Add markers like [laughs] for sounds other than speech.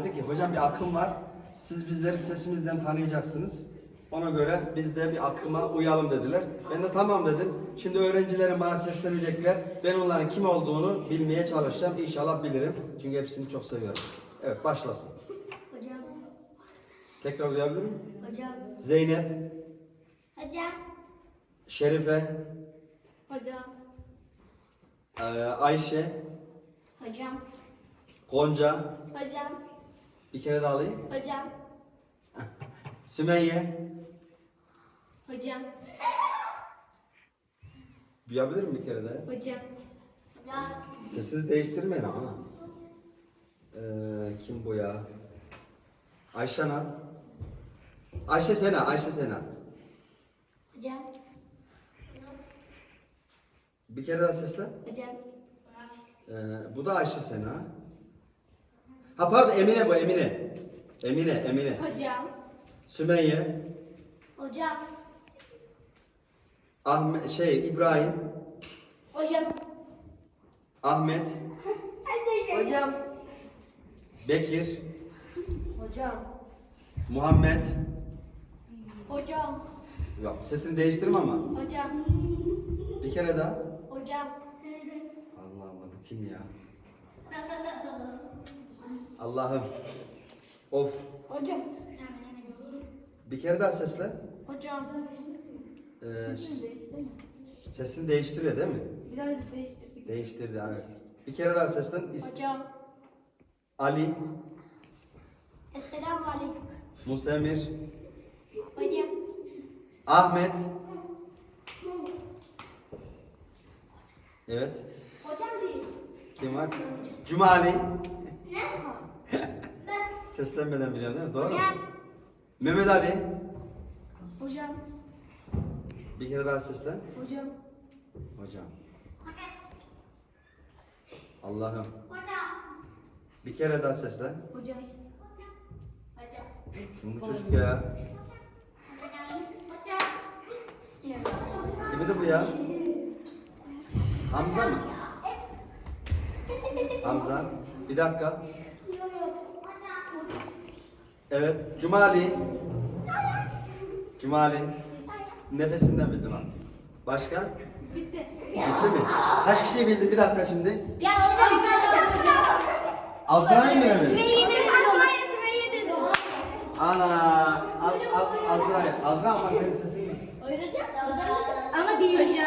Dedi ki hocam bir akım var. Siz bizleri sesimizden tanıyacaksınız. Ona göre biz de bir akıma uyalım dediler. Ben de tamam dedim. Şimdi öğrencilerim bana seslenecekler. Ben onların kim olduğunu bilmeye çalışacağım. İnşallah bilirim. Çünkü hepsini çok seviyorum. Evet başlasın. Hocam, Tekrar duyabilir miyim? hocam, Zeynep, hocam, Şerife, hocam, eee, Ayşe, hocam, Gonca. hocam, Bir kere daha alayım. hocam, [laughs] Sümeyye. hocam, Duyabilir miyim bir kere daha? hocam, Sesinizi değiştirmeyin ama. Ee, kim bu ya? Ayşana. Ayşe Sena, Ayşe Sena. hocam, Bir kere daha seslen. hocam, Ee, bu da Ayşe Sena. Ha pardon Emine bu Emine. Emine, Emine. hocam, Sümeyye, hocam, Ahmet, şey İbrahim, hocam, Ahmet, hocam, Bekir, hocam, Muhammed. hocam, Yok sesini değiştirme ama. hocam, Bir kere daha. hocam, Allah Allah bu kim ya? [laughs] Allah'ım. Of. hocam, Bir kere daha seslen. hocam, Ee, sesini değiştiriyor değil mi? Biraz değiştirdik. Değiştirdi evet. Bir kere daha seslen. İs- Hocam, Ali, Esselamu Aleyküm. Musemir, Hocam, Ahmet. Evet. hocam değil. Kim var? Cumali. Seslenmeden biliyorsun değil mi? Doğru mu? Hocam, Mehmet Ali. hocam, Bir kere daha seslen. hocam, Hocam. Allah'ım. hocam, Bir kere daha seslen. hocam, hocam. Kim bu çocuk ya? Kimdi bu ya? Hamza mı? Hamza. Bir dakika. Evet. Cumali. Cumali. Nefesinden bildim ha. Başka? Bitti. Bitti mi? Kaç kişi bildi? Bir dakika şimdi. Ya hocam. Azra'yı mı bilemedin? Sümeyye dedi. Azra'ya Sümeyye dedi. Ana. Az, az, Azra. Azra ama senin sesin. Ama değişik.